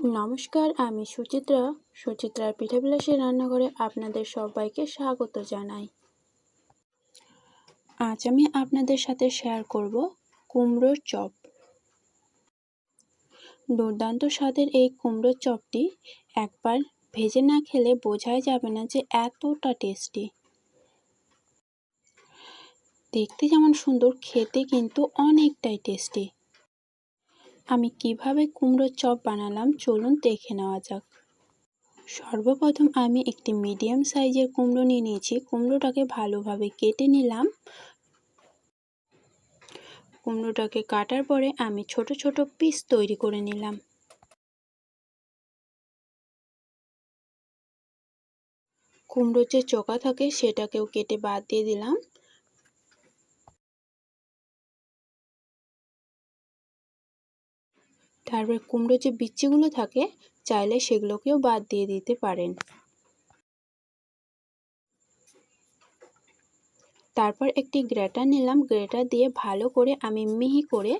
নমস্কার, আমি সুচিত্রা। সুচিত্রার পিঠেবিলাসী রান্নাঘরে আপনাদের সবাইকে স্বাগত জানাই। আজ আমি আপনাদের সাথে শেয়ার করব কুমড়োর চপ। দুর্দান্ত স্বাদের এই কুমড়োর চপটি একবার ভেজে না খেলে বোঝাই যাবে না যে এতটা টেস্টি দেখতে যেমন সুন্দর, খেতে কিন্তু অনেকটাই টেস্টি আমি কীভাবে কুমড়োর চপ বানালাম? চলুন দেখে নেওয়া যাক। সর্বপ্রথম আমি একটি মিডিয়াম সাইজের কুমড়ো নিয়ে নিয়েছি। কুমড়োটাকে ভালোভাবে কেটে নিলাম। কুমড়োটাকে কাটার পরে আমি ছোট ছোট পিস তৈরি করে নিলাম। কুমড়োর যে চোকা থাকে সেটাকেও কেটে বাদ দিয়ে দিলাম। তারপর কুমড়ো যে বিচিগুলো থাকে, চাইলে সেগুলোকেও বাদ দিয়ে দিতে পারেন। তারপর একটি গ্রেটার নিলাম। গ্রেটার দিয়ে ভালো করে আমি মিহি করে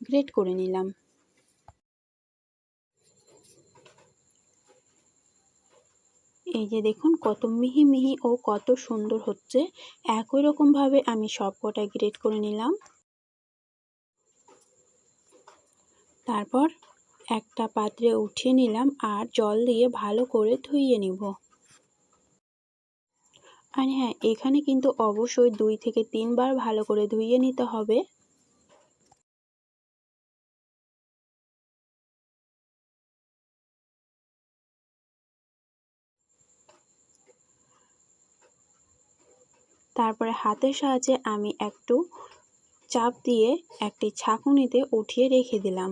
গ্রেট করে নিলাম। এই যে দেখুন, কত মিহি মিহি ও কত সুন্দর হচ্ছে। একই রকমভাবে আমি সব কটা গ্রেট করে নিলাম। তারপর একটা পাত্রে উঠিয়ে নিলাম আর জল দিয়ে ভালো করে ধুইয়ে নিব। আর হ্যাঁ এখানে কিন্তু অবশ্যই দুই থেকে তিনবার ভালো করে ধুইয়ে নিতে হবে। তারপরে হাতের সাহায্যে আমি একটু চাপ দিয়ে একটি ছাঁকুনিতে উঠিয়ে রেখে দিলাম।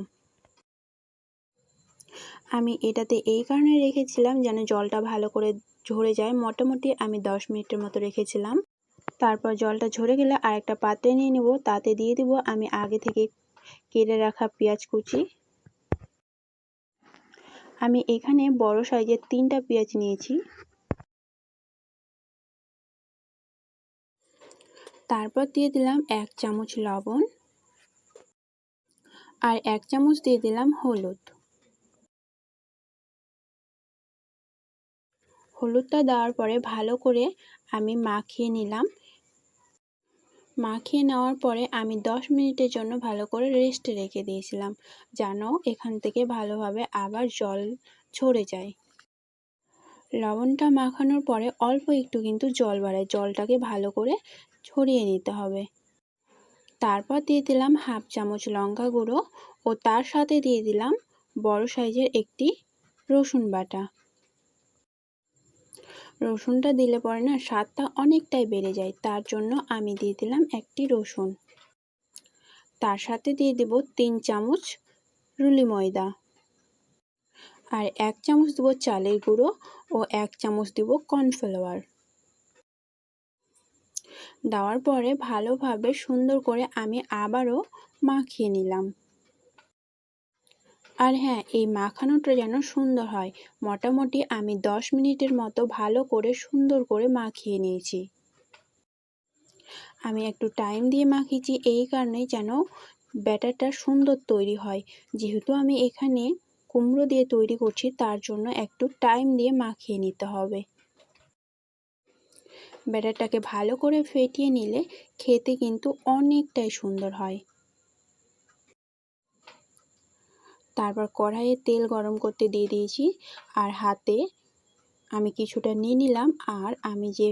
আমি এটাতে এই কারণে রেখেছিলাম যেন জলটা ভালো করে ঝরে যায়। মোটামুটি আমি দশ মিনিটের মতো রেখেছিলাম। তারপর জলটা ঝরে গেলে আরেকটা পাত্রে নিয়ে নেব। তাতে দিয়ে দেব আমি আগে থেকে কেটে রাখা পেঁয়াজ কুচি। আমি এখানে বড় সাইজের তিনটা পেঁয়াজ নিয়েছি। তারপর দিয়ে দিলাম এক চামচ লবণ। আর এক চামচ দিয়ে দিলাম হলুদ। হলুদটা দেওয়ার পরে ভালো করে আমি মাখিয়ে নিলাম। মাখিয়ে নেওয়ার পরে আমি 10 মিনিটের জন্য ভালো করে রেস্টে রেখে দিয়েছিলাম, যেন এখান থেকে ভালোভাবে আবার জল ঝরে যায়। লবণটা মাখানোর পরে অল্প একটু কিন্তু জল বাড়ায়, জলটাকে ভালো করে ছড়িয়ে নিতে হবে। তারপর দিয়ে দিলাম হাফ চামচ লঙ্কা গুঁড়ো ও তার সাথে দিয়ে দিলাম বড় সাইজের একটি রসুন বাটা। রসুনটা দিলে পরে না স্বাদটা অনেকটাই বেড়ে যায়, তার জন্য আমি দিয়ে দিলাম একটি রসুন। তার সাথে দিয়ে দেব তিন চামচ রুলি ময়দা। আর এক চামচ দেবো চালের গুঁড়ো ও এক চামচ দেবো কর্নফ্লাওয়ার। দেওয়ার পরে ভালোভাবে সুন্দর করে আমি আবারও মাখিয়ে নিলাম। আর হ্যাঁ এই মাখানোটা যেন সুন্দর হয়। মোটামুটি আমি দশ মিনিটের মতো ভালো করে সুন্দর করে মাখিয়ে নিয়েছি। আমি একটু টাইম দিয়ে মাখিয়েছি, এই কারণে যেন ব্যাটারটা সুন্দর তৈরি হয়। যেহেতু আমি এখানে কুমড়ো দিয়ে তৈরি করছি, তার জন্য একটু টাইম দিয়ে মাখিয়ে নিতে হবে। ব্যাটারটাকে ভালো করে ফেটিয়ে নিলে খেতে কিন্তু অনেকটাই সুন্দর হয়। তারপর কড়াইয়ে তেল গরম করতে দিয়ে দিয়েছি। আর হাতে আমি কিছুটা নিয়ে নিলাম। আর আমি যে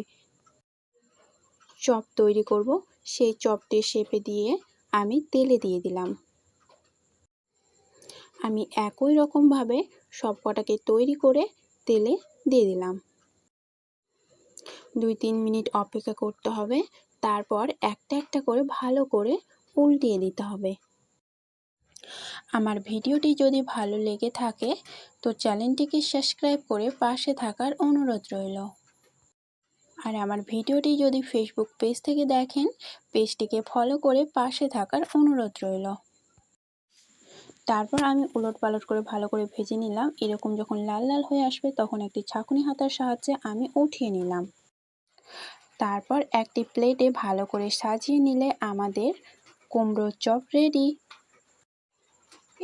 চপ তৈরি করব, সেই চপটি শেপে দিয়ে আমি তেলে দিয়ে দিলাম। আমি একই রকমভাবে সব কটাকে তৈরি করে তেলে দিয়ে দিলাম। দুই তিন মিনিট অপেক্ষা করতে হবে। তারপর একটা একটা করে ভালো করে উল্টিয়ে দিতে হবে। আমার ভিডিওটি যদি ভালো লেগে থাকে, তো চ্যানেলটিকে সাবস্ক্রাইব করে পাশে থাকার অনুরোধ রইল। আর আমার ভিডিওটি যদি ফেসবুক পেজ থেকে দেখেন পেজটিকে ফলো করে পাশে থাকার অনুরোধ রইল। তারপর আমি উলট পালট করে ভালো করে ভেজে নিলাম। এরকম যখন লাল লাল হয়ে আসবে, তখন একটি ছাঁকুনি হাতার সাহায্যে আমি উঠিয়ে নিলাম। তারপর একটি প্লেটে ভালো করে সাজিয়ে নিলে আমাদের কুমড়োর চপ রেডি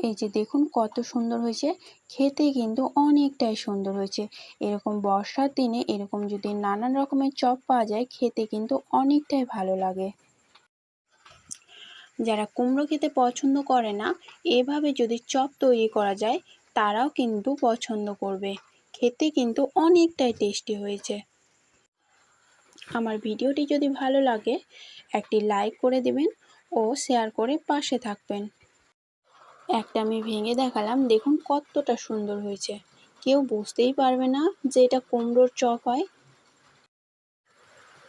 এই যে দেখুন কত সুন্দর হয়েছে। খেতে কিন্তু অনেকটাই সুন্দর হয়েছে। এরকম বর্ষার দিনে এরকম যদি নানান রকমের চপ পাওয়া যায়, খেতে কিন্তু অনেকটাই ভালো লাগে। যারা কুমড়ো খেতে পছন্দ করে না, এভাবে যদি চপ তৈরি করা যায়, তারাও কিন্তু পছন্দ করবে। খেতে কিন্তু অনেকটাই টেস্টি হয়েছে। আমার ভিডিওটি যদি ভালো লাগে, একটি লাইক করে দেবেন ও শেয়ার করে পাশে থাকবেন। একটা আমি ভেঙে দেখালাম, দেখুন কতটা সুন্দর হয়েছে। কেউ বুঝতেই পারবে না যে এটা কুমড়োর চপ হয়।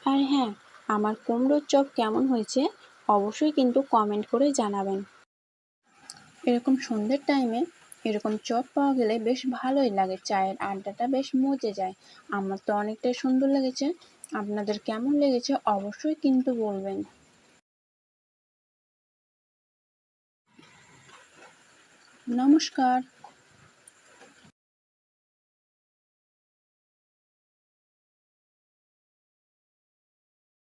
আর হ্যাঁ আমার কুমড়োর চপ কেমন হয়েছে অবশ্যই কিন্তু কমেন্ট করে জানাবেন। এরকম সন্ধ্যের টাইমে এরকম চপ পাওয়া গেলে বেশ ভালোই লাগে, চায়ের আড্ডাটা বেশ মজে যায়। আমার তো অনেকটাই সুন্দর লেগেছে। আপনাদের কেমন লেগেছে অবশ্যই কিন্তু বলবেন। নমস্কার।